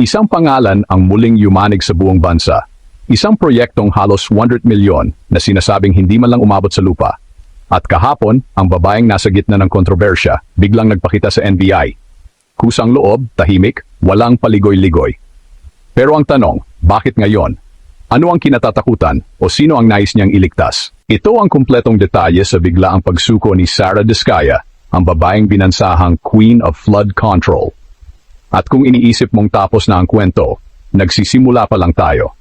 Isang pangalan ang muling yumanig sa buong bansa. Isang proyektong halos 100 milyon na sinasabing hindi man lang umabot sa lupa. At kahapon, ang babaeng nasa gitna ng kontrobersya biglang nagpakita sa NBI. Kusang loob, tahimik, walang paligoy-ligoy. Pero ang tanong, bakit ngayon? Ano ang kinatatakutan o sino ang nais niyang iligtas? Ito ang kumpletong detalye sa biglaang pagsuko ni Sarah Descaya, ang babaeng binansahang Queen of Flood Control. At kung iniisip mong tapos na ang kwento, nagsisimula pa lang tayo.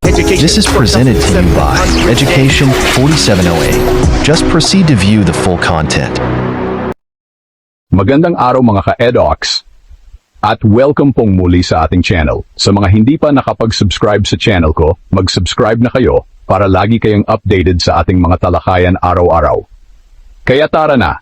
This is presented to you by Education 4708. Just proceed to view the full content. Magandang araw mga ka-edocs! At welcome pong muli sa ating channel. Sa mga hindi pa nakapag-subscribe sa channel ko, mag-subscribe na kayo para lagi kayong updated sa ating mga talakayan araw-araw. Kaya tara na!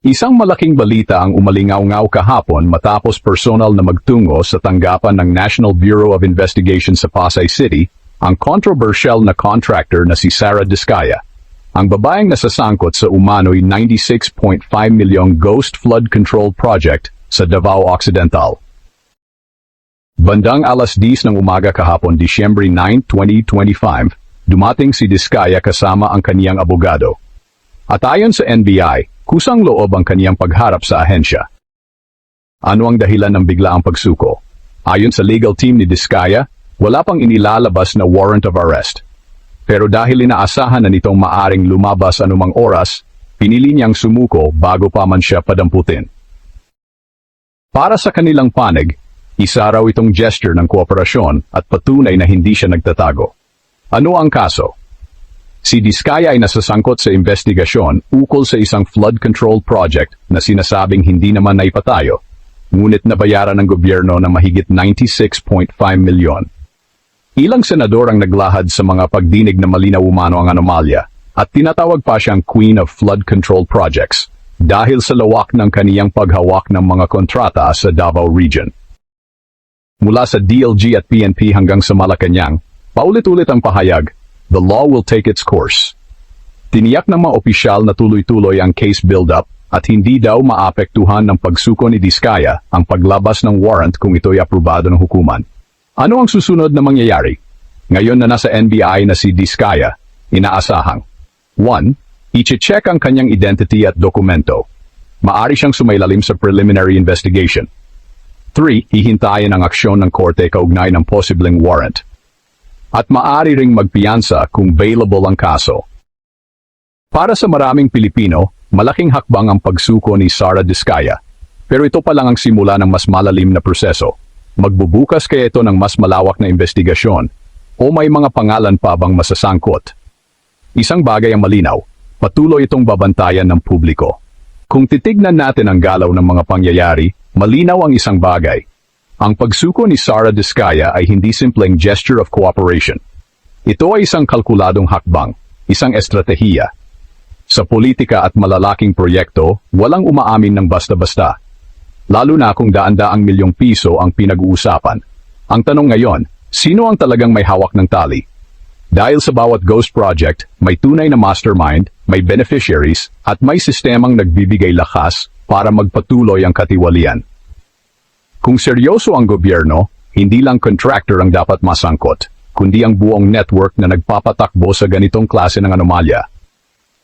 Isang malaking balita ang umalingaw-ngaw kahapon matapos personal na magtungo sa tanggapan ng National Bureau of Investigation sa Pasay City ang controversial na contractor na si Sarah Discaya. Ang babaeng nasasangkot sa umano'y 96.5 milyong Ghost Flood Control Project sa Davao Occidental. Bandang alas 10 ng umaga kahapon Disyembre 9, 2025, dumating si Discaya kasama ang kaniyang abogado. At ayon sa NBI, kusang loob ang kaniyang pagharap sa ahensya. Ano ang dahilan ng biglaang pagsuko? Ayon sa legal team ni Discaya, wala pang inilalabas na warrant of arrest. Pero dahil inaasahan na nitong maaring lumabas anumang oras, pinili niyang sumuko bago pa man siya padamputin. Para sa kanilang panig, isa raw itong gesture ng kooperasyon at patunay na hindi siya nagtatago. Ano ang kaso? Si Diskaya ay nasasangkot sa investigasyon ukol sa isang flood control project na sinasabing hindi naman naipatayo, ngunit nabayaran ng gobyerno ng mahigit 96.5 milyon. Ilang senador ang naglahad sa mga pagdinig na malinaw umano ang anomalya at tinatawag pa siyang Queen of Flood Control Projects dahil sa lawak ng kaniyang paghawak ng mga kontrata sa Davao Region. Mula sa DLG at PNP hanggang sa Malacanang, paulit-ulit ang pahayag, the law will take its course. Tiniyak ng mga opisyal na tuloy-tuloy ang case build-up at hindi daw maapektuhan ng pagsuko ni Diskaya ang paglabas ng warrant kung ito'y aprobado ng hukuman. Ano ang susunod na mangyayari? Ngayon na nasa NBI na si Diskaya, inaasahang 1. I-check ang kanyang identity at dokumento. Maari siyang sumailalim sa preliminary investigation. 3. Hihintayin ang aksyon ng korte kaugnay ng posibleng warrant. At maari ring magpiyansa kung bailable ang kaso. Para sa maraming Pilipino, malaking hakbang ang pagsuko ni Sara Diskaya. Pero ito pa lang ang simula ng mas malalim na proseso. Magbubukas kaya ito ng mas malawak na investigasyon o may mga pangalan pa bang masasangkot? Isang bagay ang malinaw, patuloy itong babantayan ng publiko. Kung titignan natin ang galaw ng mga pangyayari, malinaw ang isang bagay. Ang pagsuko ni Sara Diskaya ay hindi simpleng gesture of cooperation. Ito ay isang kalkuladong hakbang, isang estratehiya. Sa politika at malalaking proyekto, walang umaamin ng basta-basta. Lalo na kung daan-daang milyong piso ang pinag-uusapan. Ang tanong ngayon, sino ang talagang may hawak ng tali? Dahil sa bawat ghost project, may tunay na mastermind, may beneficiaries, at may sistemang nagbibigay lakas para magpatuloy ang katiwalian. Kung seryoso ang gobyerno, hindi lang contractor ang dapat masangkot, kundi ang buong network na nagpapatakbo sa ganitong klase ng anomalya.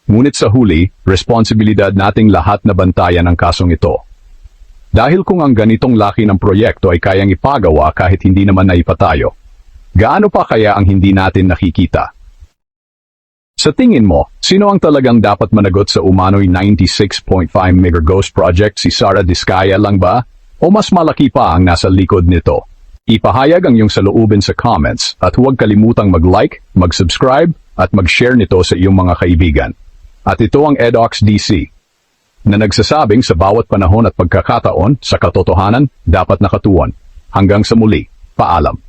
Ngunit sa huli, responsibilidad nating lahat na bantayan ang kasong ito. Dahil kung ang ganitong laki ng proyekto ay kayang ipagawa kahit hindi naman naipatayo, gaano pa kaya ang hindi natin nakikita? Sa tingin mo, sino ang talagang dapat managot sa umano'y 96.5 mega ghost project si Sara Diskaya lang ba? O mas malaki pa ang nasa likod nito? Ipahayag ang iyong saloobin sa comments at huwag kalimutang mag-like, mag-subscribe at mag-share nito sa iyong mga kaibigan. At ito ang EDOX DC na nagsasabing sa bawat panahon at pagkakataon sa katotohanan dapat nakatuon. Hanggang sa muli, paalam.